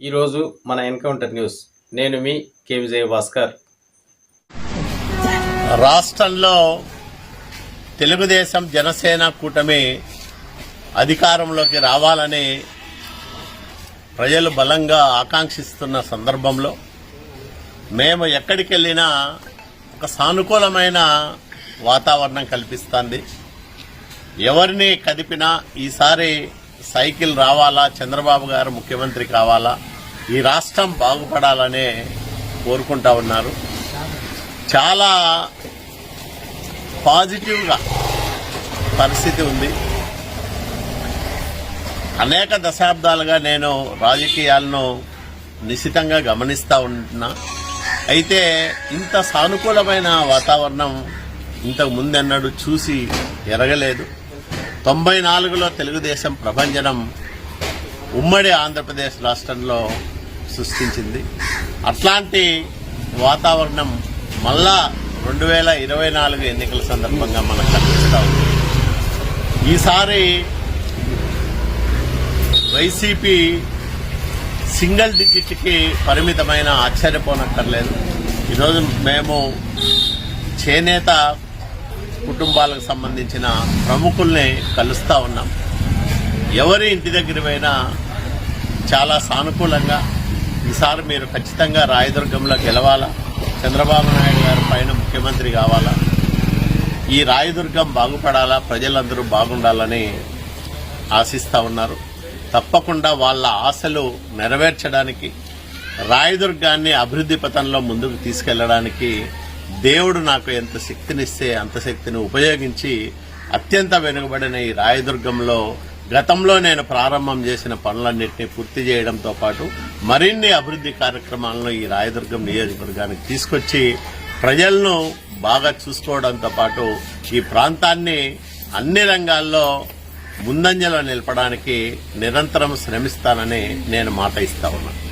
ఈరోజు మన encounter news. నేను మీ కే విజయ భాస్కర్ రాష్ట్రంలో తెలుగుదేశం జనసేన కూటమి అధికారంలోకి రావాలని ప్రజలు బలంగా ఆకాంక్షిస్తున్న సందర్భంలో మేము ఎక్కడికి వెళ్ళినా ఒక సానుకూలమైన వాతావరణం కల్పిస్తుంది. ఎవరిని కదిపినా ఈసారి సైకిల్ రావాలా చంద్రబాబు గారు ముఖ్యమంత్రి కావాలా ఈ రాష్ట్రం బాగుపడాలనే కోరుకుంటా ఉన్నారు. చాలా పాజిటివ్గా పరిస్థితి ఉంది. అనేక దశాబ్దాలుగా నేను రాజకీయాలను నిశితంగా గమనిస్తూ ఉంటున్నా. అయితే ఇంత సానుకూలమైన వాతావరణం ఇంతకు ముందెన్నడూ చూసి ఎరగలేదు. తొంభై నాలుగులో తెలుగుదేశం ప్రభంజనం ఉమ్మడి ఆంధ్రప్రదేశ్ రాష్ట్రంలో సృష్టించింది. అట్లాంటి వాతావరణం మళ్ళా రెండు వేల ఇరవై నాలుగు ఎన్నికల సందర్భంగా మనకు కనిపిస్తూ ఉంది. ఈసారి వైసీపీ సింగిల్ డిజిట్కి పరిమితమైన ఆశ్చర్యపోనక్కర్లేదు. ఈరోజు మేము చేనేత కుటుంబాలకు సంబంధించిన ప్రముఖుల్ని కలుస్తూ ఉన్నాం. ఎవరి ఇంటి దగ్గర పోయినా చాలా సానుకూలంగా ఈసారి మీరు ఖచ్చితంగా రాయదుర్గంలో గెలవాలా? చంద్రబాబు నాయుడు గారి పైన ముఖ్యమంత్రి కావాలా? ఈ రాయదుర్గం బాగుపడాలా? ప్రజలందరూ బాగుండాలని ఆశిస్తూ ఉన్నారు. తప్పకుండా వాళ్ళ ఆశలు నెరవేర్చడానికి రాయదుర్గాన్ని అభివృద్ధి పథంలో ముందుకు తీసుకెళ్ళడానికి దేవుడు నాకు ఎంత శక్తినిస్తే అంత శక్తిని ఉపయోగించి అత్యంత వెనుకబడిన ఈ రాయదుర్గంలో గతంలో నేను ప్రారంభం చేసిన పనులన్నింటినీ పూర్తి చేయడంతో పాటు మరిన్ని అభివృద్ధి కార్యక్రమాలను ఈ రాయదుర్గం నియోజకవర్గానికి తీసుకొచ్చి ప్రజలను బాగా చూసుకోవడంతో పాటు ఈ ప్రాంతాన్ని అన్ని రంగాల్లో ముందంజలో నిలపడానికి నిరంతరం శ్రమిస్తానని నేను మాట ఇస్తా ఉన్నాను